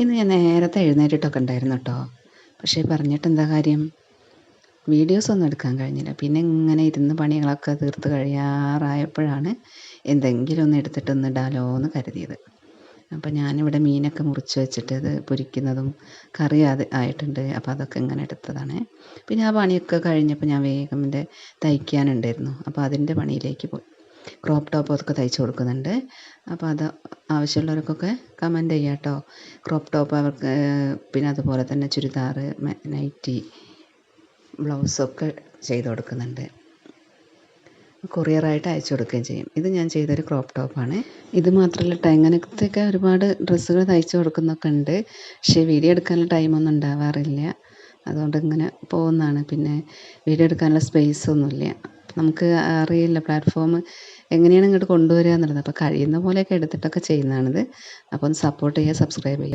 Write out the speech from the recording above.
ഇന്ന് ഞാൻ നേരത്തെ എഴുന്നേറ്റിട്ടൊക്കെ ഉണ്ടായിരുന്നു കേട്ടോ പക്ഷേ പറഞ്ഞിട്ട് എന്താ കാര്യം? വീഡിയോസ് ഒന്നും എടുക്കാൻ കഴിഞ്ഞില്ല. പിന്നെ ഇങ്ങനെ ഇരുന്ന് പണികളൊക്കെ തീർത്ത് കഴിയാറായപ്പോഴാണ് എന്തെങ്കിലും ഒന്ന് എടുത്തിട്ട് ഒന്ന് ഇടാലോ എന്ന് കരുതിയത്. അപ്പോൾ ഞാനിവിടെ മീനൊക്കെ മുറിച്ച് വെച്ചിട്ട് അത് പൊരിക്കുന്നതും കറി അത് ആയിട്ടുണ്ട്. അപ്പോൾ അതൊക്കെ ഇങ്ങനെ എടുത്തതാണ്. പിന്നെ ആ പണിയൊക്കെ കഴിഞ്ഞപ്പോൾ ഞാൻ വേഗം എന്റെ തയ്ക്കാനുണ്ടായിരുന്നു. അപ്പോൾ അതിന്റെ പണിയിലേക്ക് പോയി. ക്രോപ്പ് ടോപ്പ് അതൊക്കെ തയ്ച്ചു കൊടുക്കുന്നുണ്ട്. അപ്പോൾ അത് ആവശ്യമുള്ളവർക്കൊക്കെ കമന്റ് ചെയ്യാം കേട്ടോ ക്രോപ്പ് ടോപ്പ് അവർക്ക് പിന്നെ അതുപോലെ തന്നെ ചുരിദാർ നൈറ്റി ബ്ലൗസൊക്കെ ചെയ്ത് കൊടുക്കുന്നുണ്ട്. കൊറിയറായിട്ട് അയച്ചു കൊടുക്കുകയും ചെയ്യും. ഇത് ഞാൻ ചെയ്തൊരു ക്രോപ്പ് ടോപ്പാണ് ഇത് മാത്രമല്ല കേട്ടോ ഇങ്ങനത്തെയൊക്കെ ഒരുപാട് ഡ്രസ്സുകൾ തയ്ച്ചു കൊടുക്കുന്നൊക്കെ ഉണ്ട്. പക്ഷേ വീഡിയോ എടുക്കാനുള്ള ടൈമൊന്നും ഉണ്ടാവാറില്ല. അതുകൊണ്ട് ഇങ്ങനെ പോകുന്നതാണ്. പിന്നെ വീഡിയോ എടുക്കാനുള്ള സ്പേസ് ഒന്നുമില്ല. നമുക്ക് അറിയില്ല പ്ലാറ്റ്ഫോം എങ്ങനെയാണ് ഇങ്ങോട്ട് കൊണ്ടുവരിക എന്നുള്ളത്. അപ്പോൾ കഴിയുന്ന പോലെയൊക്കെ എടുത്തിട്ടൊക്കെ ചെയ്യുന്നതാണിത്. അപ്പോൾ ഒന്ന് സപ്പോർട്ട് ചെയ്യുക സബ്സ്ക്രൈബ് ചെയ്യുക.